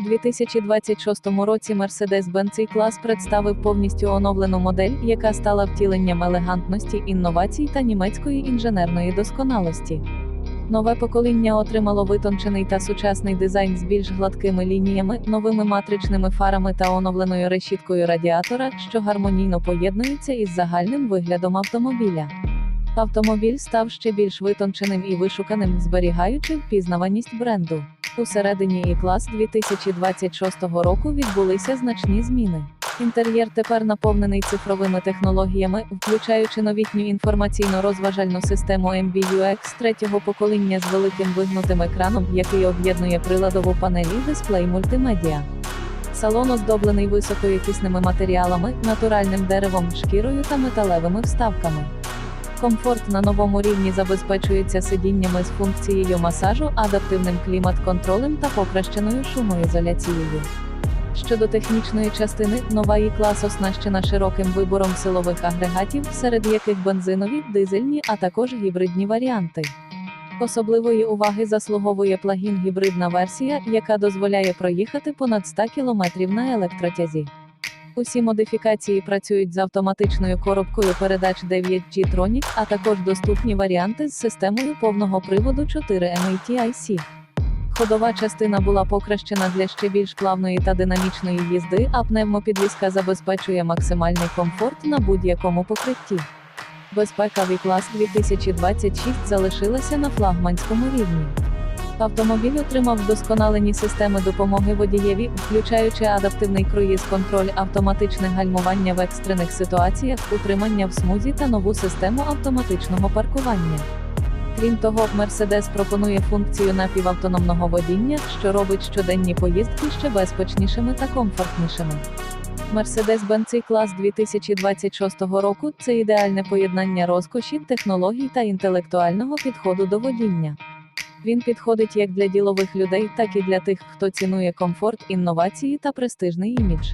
У 2026 році Mercedes-Benz C-клас представив повністю оновлену модель, яка стала втіленням елегантності, інновацій та німецької інженерної досконалості. Нове покоління отримало витончений та сучасний дизайн з більш гладкими лініями, новими матричними фарами та оновленою решіткою радіатора, що гармонійно поєднується із загальним виглядом автомобіля. Автомобіль став ще більш витонченим і вишуканим, зберігаючи впізнаваність бренду. У середині і клас 2026 року відбулися значні зміни. Інтер'єр тепер наповнений цифровими технологіями, включаючи новітню інформаційно-розважальну систему MBUX третього покоління з великим вигнутим екраном, який об'єднує приладову панель і дисплей мультимедіа. Салон оздоблений високоякісними матеріалами, натуральним деревом, шкірою та металевими вставками. Комфорт на новому рівні забезпечується сидіннями з функцією масажу, адаптивним клімат-контролем та покращеною шумоізоляцією. Щодо технічної частини, нова І-клас оснащена широким вибором силових агрегатів, серед яких бензинові, дизельні, а також гібридні варіанти. Особливої уваги заслуговує плагін гібридна версія, яка дозволяє проїхати понад 100 км на електротязі. Усі модифікації працюють з автоматичною коробкою передач 9G Tronic, а також доступні варіанти з системою повного приводу 4 MATIC. Ходова частина була покращена для ще більш плавної та динамічної їзди, а пневмопідвізка забезпечує максимальний комфорт на будь-якому покритті. Безпека V-клас 2026 залишилася на флагманському рівні. Автомобіль отримав вдосконалені системи допомоги водієві, включаючи адаптивний круїз-контроль, автоматичне гальмування в екстрених ситуаціях, утримання в смузі та нову систему автоматичного паркування. Крім того, Mercedes пропонує функцію напівавтономного водіння, що робить щоденні поїздки ще безпечнішими та комфортнішими. Mercedes-Benz C-клас 2026 року це ідеальне поєднання розкоші, технологій та інтелектуального підходу до водіння. Він підходить як для ділових людей, так і для тих, хто цінує комфорт, інновації та престижний імідж.